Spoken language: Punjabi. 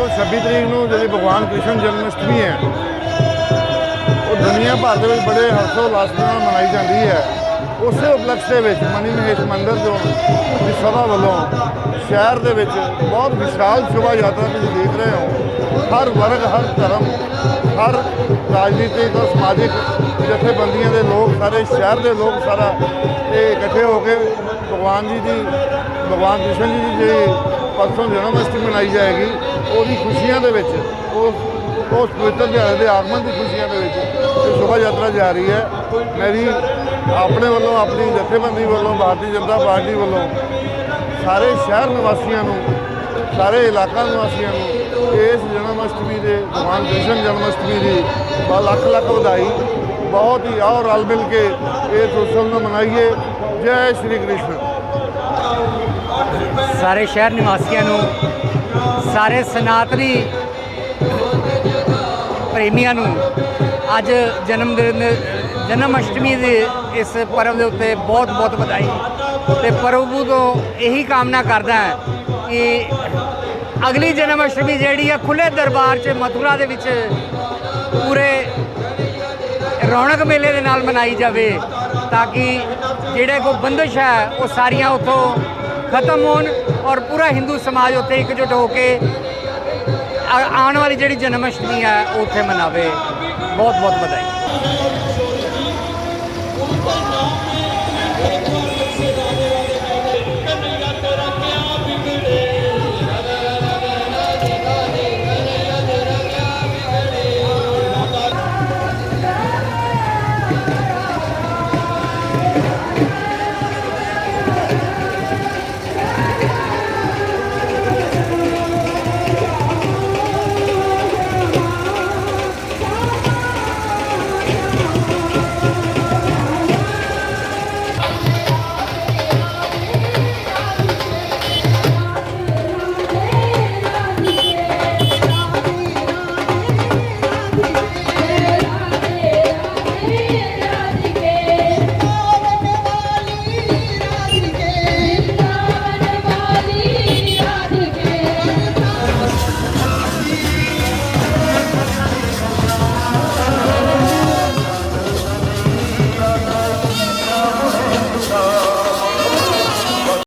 26 ਤਰੀਕ ਨੂੰ ਜਿਹੜੀ ਭਗਵਾਨ ਕ੍ਰਿਸ਼ਨ ਜਨਮ ਅਸ਼ਟਮੀ ਹੈ, ਉਹ ਦੁਨੀਆ ਭਰ ਦੇ ਵਿੱਚ ਬੜੇ ਹਰਸ਼ੋ ਹਰਸ਼ੋਲਾਸ ਨਾਲ ਮਨਾਈ ਜਾਂਦੀ ਹੈ। ਉਸੇ ਉਪਲਕਸ਼ ਦੇ ਵਿੱਚ ਮਨੀ ਮਹੇਸ਼ ਮੰਦਰ ਜੋ ਦੀ ਸਭਾ ਵੱਲੋਂ ਸ਼ਹਿਰ ਦੇ ਵਿੱਚ ਬਹੁਤ ਵਿਸ਼ਾਲ ਸ਼ੋਭਾ ਯਾਤਰਾ ਤੁਸੀਂ ਦੇਖ ਰਹੇ ਹੋ। ਹਰ ਵਰਗ, ਹਰ ਧਰਮ, ਹਰ ਰਾਜਨੀਤਿਕ ਔਰ ਸਮਾਜਿਕ ਜਥੇਬੰਦੀਆਂ ਦੇ ਲੋਕ ਸਾਰੇ, ਸ਼ਹਿਰ ਦੇ ਲੋਕ ਸਾਰਾ ਇਹ ਇਕੱਠੇ ਹੋ ਕੇ ਭਗਵਾਨ ਜੀ ਦੀ, ਭਗਵਾਨ ਕ੍ਰਿਸ਼ਨ ਜੀ ਦੀ ਜਿਹੜੀ ਪਰਸੋਂ ਜਨਮ ਅਸ਼ਟਮੀ ਮਨਾਈ ਜਾਏਗੀ, ਉਹਦੀ ਖੁਸ਼ੀਆਂ ਦੇ ਵਿੱਚ, ਉਸ ਉਸ ਪਵਿੱਤਰ ਦਿਹਾੜੇ ਦੇ ਆਗਮਨ ਦੀ ਖੁਸ਼ੀਆਂ ਦੇ ਵਿੱਚ ਇਹ ਸ਼ੋਭਾ ਯਾਤਰਾ ਜਾ ਰਹੀ ਹੈ। ਮੇਰੀ, ਆਪਣੇ ਵੱਲੋਂ, ਆਪਣੀ ਜਥੇਬੰਦੀ ਵੱਲੋਂ, ਭਾਰਤੀ ਜਨਤਾ ਪਾਰਟੀ ਵੱਲੋਂ ਸਾਰੇ ਸ਼ਹਿਰ ਨਿਵਾਸੀਆਂ ਨੂੰ, ਸਾਰੇ ਇਲਾਕਾ ਨਿਵਾਸੀਆਂ ਨੂੰ ਇਸ ਜਨਮ ਅਸ਼ਟਮੀ ਦੇ ਭਗਵਾਨ ਕ੍ਰਿਸ਼ਨ ਜਨਮ ਅਸ਼ਟਮੀ ਦੀ ਲੱਖ ਲੱਖ ਵਧਾਈ। ਬਹੁਤ ਹੀ ਆਓ ਰਲ ਮਿਲ ਕੇ ਇਸ ਉਤਸਵ ਨੂੰ ਮਨਾਈਏ। ਜੈ ਸ਼੍ਰੀ ਕ੍ਰਿਸ਼ਨ। ਸਾਰੇ ਸ਼ਹਿਰ ਨਿਵਾਸੀਆਂ ਨੂੰ, ਸਾਰੇ ਸਨਾਤਨੀ ਪ੍ਰੇਮੀਆਂ ਨੂੰ ਅੱਜ ਜਨਮ ਦਿਨ, ਜਨਮ ਅਸ਼ਟਮੀ ਦੇ ਇਸ ਪਰਵ ਦੇ ਉੱਤੇ ਬਹੁਤ ਬਹੁਤ ਵਧਾਈ। ਤੇ ਪ੍ਰਭੂ ਤੋਂ ਇਹੀ ਕਾਮਨਾ ਕਰਦਾ ਹੈ ਕਿ ਅਗਲੀ ਜਨਮ ਅਸ਼ਟਮੀ ਜਿਹੜੀ ਆ ਖੁੱਲੇ ਦਰਬਾਰ 'ਚ, ਮਥੁਰਾ ਦੇ ਵਿੱਚ ਪੂਰੇ ਰੌਣਕ ਮੇਲੇ ਦੇ ਨਾਲ ਮਨਾਈ ਜਾਵੇ, ਤਾਂ ਕਿ ਜਿਹੜੇ ਕੋ ਬੰਦਿਸ਼ ਹੈ, ਉਹ ਸਾਰੀਆਂ ਉੱਥੋਂ ਖਤਮ ਹੋਣ ਔਰ ਪੂਰਾ ਹਿੰਦੂ ਸਮਾਜ ਉੱਥੇ ਇਕਜੁੱਟ ਹੋ ਕੇ ਆਉਣ ਵਾਲੀ ਜਿਹੜੀ ਜਨਮ ਅਸ਼ਟਮੀ ਹੈ, ਉਹ ਉੱਥੇ ਮਨਾਵੇ। ਬਹੁਤ ਬਹੁਤ ਵਧਾਈ।